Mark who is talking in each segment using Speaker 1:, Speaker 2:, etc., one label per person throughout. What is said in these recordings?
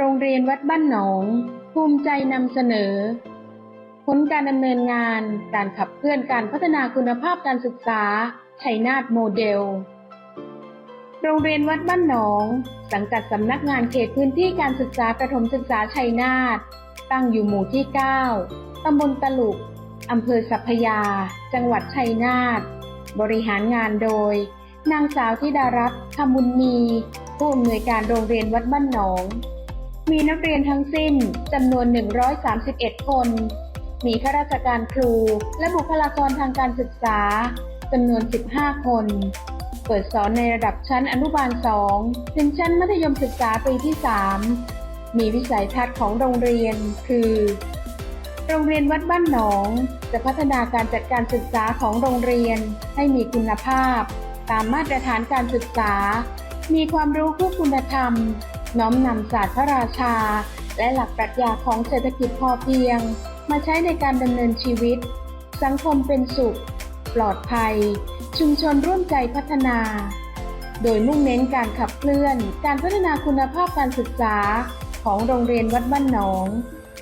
Speaker 1: โรงเรียนวัดบ้านหนอง ภูมิใจนำเสนอ ผลการดำเนินงาน การขับเคลื่อนการพัฒนาคุณภาพการศึกษาชัยนาทโมเดล โรงเรียนวัดบ้านหนอง สังกัดสำนักงานเขตพื้นที่การศึกษาประถมศึกษาชัยนาท ตั้งอยู่หมู่ที่ 9 ตำบลตลุกอำเภอสัพยา จังหวัดชัยนาท บริหารงานโดย นางสาวธิดารัตน์คำบุญมี ผู้อำนวยการโรงเรียนวัดบ้านหนอง มีนักเรียนทั้งสิ้นจำนวน 131 คน มีข้าราชการครู และบุคลากรทางการศึกษาจำนวน 15 คน เปิดสอนในระดับชั้นอนุบาล 2 ถึงชั้นมัธยมศึกษาปีที่ 3 มีวิสัยทัศน์ของโรงเรียน คือ โรงเรียนวัดบ้านหนอง จะพัฒนาการจัดการศึกษาของโรงเรียนให้มีคุณภาพ ตามมาตรฐานการศึกษา มีความรู้คู่คุณธรรม น้อมนำศาสตร์พระราชา และหลักปรัชญาของเศรษฐกิจพอเพียง มาใช้ในการดำเนินชีวิต สังคมเป็นสุข ปลอดภัย ชุมชนร่วมใจพัฒนา โดยมุ่งเน้นการขับเคลื่อน การพัฒนาคุณภาพการศึกษาของโรงเรียนวัดบ้านหนอง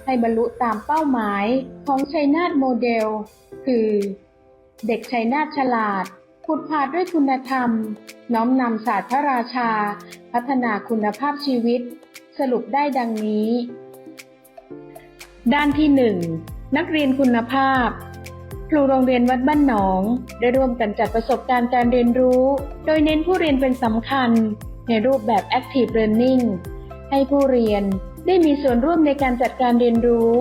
Speaker 1: ให้บรรลุตามเป้าหมายของชัยนาทโมเดล คือ เด็กชัยนาทฉลาดผุดผาดด้วยคุณธรรม น้อมนำศาสตร์พระราชา พัฒนาคุณภาพชีวิต สรุปได้ดังนี้ ด้านที่ 1 นักเรียนคุณภาพ ครูโรงเรียนวัดบ้านหนอง ได้ร่วมกันจัดประสบการณ์การเรียนรู้ โดยเน้นผู้เรียนเป็นสำคัญ ในรูปแบบ Active Learning ให้ผู้เรียนได้มีส่วนร่วมในการจัดการเรียนรู้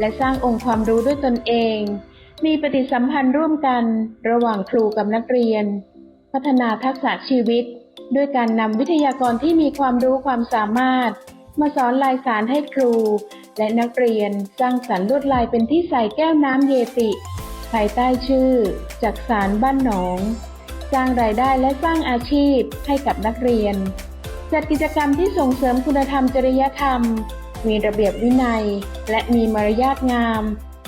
Speaker 1: และสร้างองค์ความรู้ด้วยตนเอง มีปฏิสัมพันธ์ร่วมกันระหว่างครูกับนักเรียน พัฒนาทักษะชีวิต ด้วยการนำวิทยากรที่มีความรู้ความสามารถ มาสอนลายสารให้ครู และนักเรียนสร้างสรรค์ลวดลายเป็นที่ใส่แก้วน้ำเยติ ภายใต้ชื่อจากสารบ้านหนอง สร้างรายได้และสร้างอาชีพให้กับนักเรียน จัดกิจกรรมที่ส่งเสริมคุณธรรมจริยธรรม มีระเบียบวินัย และมีมารยาทงาม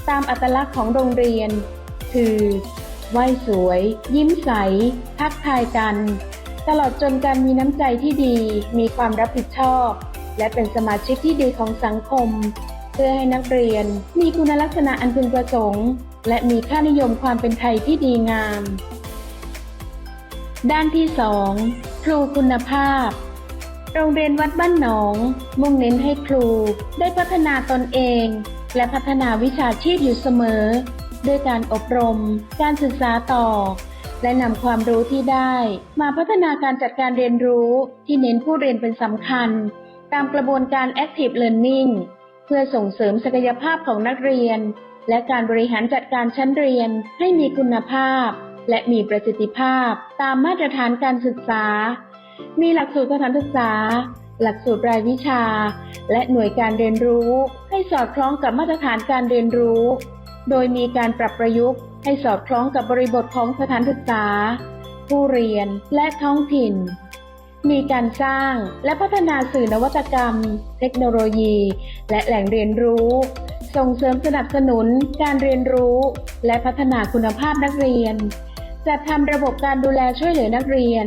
Speaker 1: ตามอัตลักษณ์ของโรงเรียน คือไหว้สวย ยิ้มใส ทักทายกัน ตลอดจนการมีน้ำใจที่ดี มีความรับผิดชอบ และเป็นสมาชิกที่ดีของสังคม เพื่อให้นักเรียนมีคุณลักษณะอันพึงประสงค์ และมีค่านิยมความเป็นไทยที่ดีงาม ด้านที่ 2 ครูคุณภาพ โรงเรียนวัดบ้านหนอง มุ่งเน้นให้ครูได้พัฒนาตนเอง และพัฒนาวิชาชีพอยู่เสมอ ด้วยการอบรม การศึกษาต่อ และนำความรู้ที่ได้ มาพัฒนาการจัดการเรียนรู้ที่เน้นผู้เรียนเป็นสำคัญ ตามกระบวนการ Active Learning เพื่อส่งเสริมศักยภาพของนักเรียน และการบริหารจัดการชั้นเรียนให้มีคุณภาพ และมีประสิทธิภาพตามมาตรฐานการศึกษา มีหลักสูตรสถานศึกษา หลักสูตรรายวิชา และหน่วยการเรียนรู้ ให้สอดคล้องกับมาตรฐานการเรียนรู้ โดยมีการปรับประยุกต์ ให้สอดคล้องกับบริบทของสถานศึกษา ผู้เรียนและท้องถิ่น มีการสร้างและพัฒนาสื่อนวัตกรรม เทคโนโลยี และแหล่งเรียนรู้ ส่งเสริมสนับสนุนการเรียนรู้ และพัฒนาคุณภาพนักเรียน จัดทำระบบการดูแลช่วยเหลือนักเรียน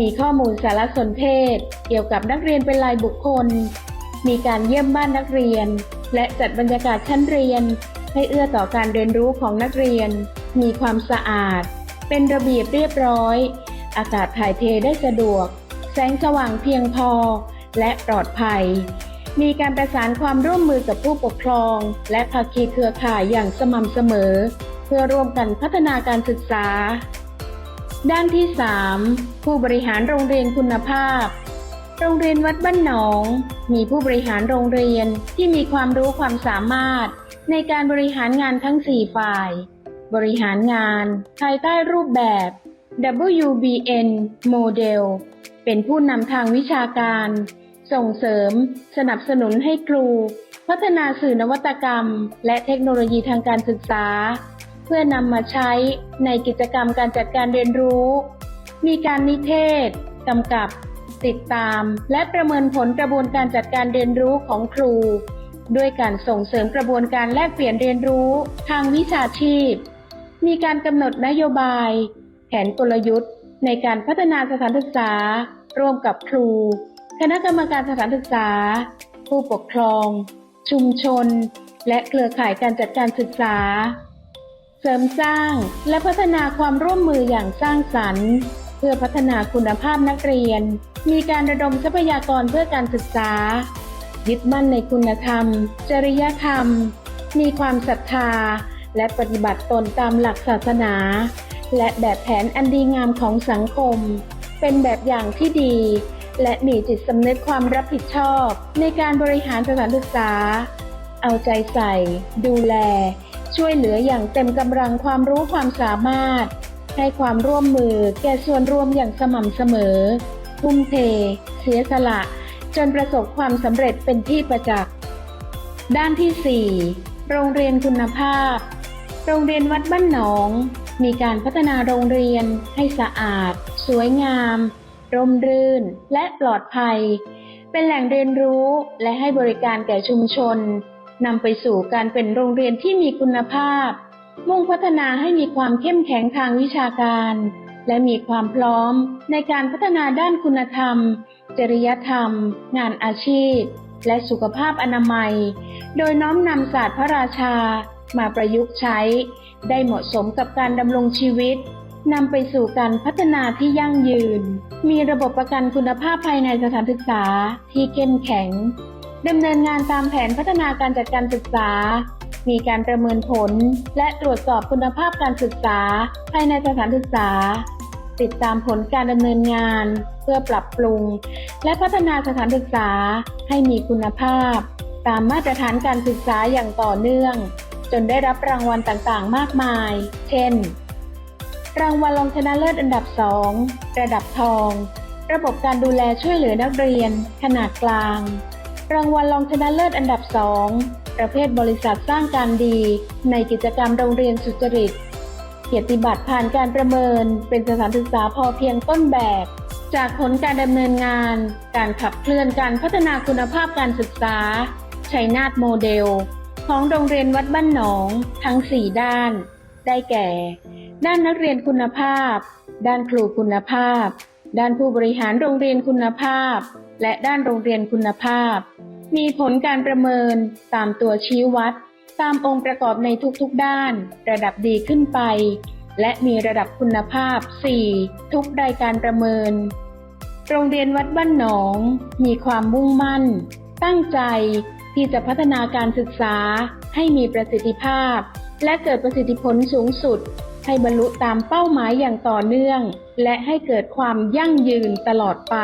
Speaker 1: มีข้อมูลสารสนเทศ เกี่ยวกับนักเรียนเป็นรายบุคคล มีการเยี่ยมบ้านนักเรียน และจัดบรรยากาศชั้นเรียน ให้เอื้อต่อการเรียนรู้ของนักเรียน มีความสะอาด เป็นระเบียบเรียบร้อย อากาศถ่ายเทได้สะดวก แสงสว่างเพียงพอ และปลอดภัย มีการประสานความร่วมมือกับผู้ปกครอง และภาคีเครือข่ายอย่างสม่ำเสมอ เพื่อร่วมกันพัฒนาการศึกษา ด้านที่ 3 ผู้บริหารโรงเรียนคุณภาพ โรงเรียนวัดบ้านหนอง มีผู้บริหารโรงเรียนที่มีความรู้ความสามารถ ในการบริหารงานทั้ง 4 ฝ่าย บริหารงานภายใต้รูปแบบ WBN โมเดลเป็นผู้นำทางวิชาการ ส่งเสริม สนับสนุนให้ครู พัฒนาสื่อนวัตกรรม และเทคโนโลยีทางการศึกษา เพื่อนำมาใช้ในกิจกรรมการจัดการเรียนรู้ มีการนิเทศกำกับ ติดตาม และประเมินผลกระบวนการจัดการเรียนรู้ของครู ด้วยการส่งเสริมกระบวนการแลกเปลี่ยนเรียนรู้ ทางวิชาชีพ มีการกำหนดนโยบาย แผนกลยุทธ์ ในการพัฒนาสถานศึกษา ร่วมกับครู คณะกรรมการสถานศึกษา ผู้ปกครอง ชุมชน และเครือข่ายการจัดการศึกษา เสริมสร้างและพัฒนาความร่วมมืออย่างสร้างสรรค์ เพื่อพัฒนาคุณภาพนักเรียน มีการระดมทรัพยากรเพื่อการศึกษา ยึดมั่นในคุณธรรม จริยธรรม มีความศรัทธา และปฏิบัติตนตามหลักศาสนา และแบบแผนอันดีงามของสังคม เป็นแบบอย่างที่ดี และมีจิตสำนึกความรับผิดชอบ ในการบริหารสถานศึกษา เอาใจใส่ ดูแล ช่วยเหลืออย่างเต็มกำลังความรู้ความสามารถ ให้ความร่วมมือแก่ส่วนรวมอย่างสม่ำเสมอ ทุ่มเท เสียสละ จนประสบความสำเร็จเป็นที่ประจักษ์ ด้านที่ 4 โรงเรียนคุณภาพ โรงเรียนวัดบ้านหนอง มีการพัฒนาโรงเรียนให้สะอาด สวยงาม ร่มรื่น และปลอดภัย เป็นแหล่งเรียนรู้และให้บริการแก่ชุมชนนำไปสู่การเป็นโรงเรียนที่มีคุณภาพ มุ่งพัฒนาให้มีความเข้มแข็งทางวิชาการ และมีความพร้อมในการพัฒนาด้านคุณธรรม จริยธรรม งานอาชีพ และสุขภาพอนามัย โดยน้อมนำศาสตร์พระราชา มาประยุกต์ใช้ ได้เหมาะสมกับการดำรงชีวิตนำไปสู่การพัฒนาที่ยั่งยืน มีระบบประกันคุณภาพภายในสถานศึกษาที่เข้มแข็งดำเนินงานตามแผนพัฒนาการจัดการศึกษา มีการประเมินผล และตรวจสอบคุณภาพการศึกษา ภายในสถานศึกษา ติดตามผลการดำเนินงาน เพื่อปรับปรุง และพัฒนาสถานศึกษาให้มีคุณภาพ ตามมาตรฐานการศึกษาอย่างต่อเนื่อง จนได้รับรางวัลต่างๆ มากมาย เช่น รางวัลรองชนะเลิศอันดับ2ระดับทอง ระบบการดูแลช่วยเหลือนักเรียน ขนาดกลางรางวัลรองชนะเลิศอันดับ2 ประเภทบริษัทสร้างการดี ในกิจกรรมโรงเรียนสุจริต เกียรติบัตรผ่านการประเมิน เป็นสถานศึกษาพอเพียงต้นแบบ จากผลการดำเนินงาน การขับเคลื่อนการพัฒนาคุณภาพการศึกษาชัยนาทโมเดล ของโรงเรียนวัดบ้านหนอง ทั้ง 4 ด้าน ได้แก่ ด้านนักเรียนคุณภาพ ด้านครูคุณภาพ ด้านผู้บริหารโรงเรียนคุณภาพ และด้านโรงเรียนคุณภาพ มีผลการประเมินตามตัวชี้วัด ตามองค์ประกอบในทุกๆด้าน ระดับดีขึ้นไป และมีระดับคุณภาพ 4 ทุกรายการประเมิน โรงเรียนวัดบ้านหนอง มีความมุ่งมั่น ตั้งใจที่จะพัฒนาการศึกษาให้มีประสิทธิภาพ และเกิดประสิทธิผลสูงสุด ให้บรรลุตามเป้าหมายอย่างต่อเนื่อง และให้เกิดความยั่งยืนตลอดไป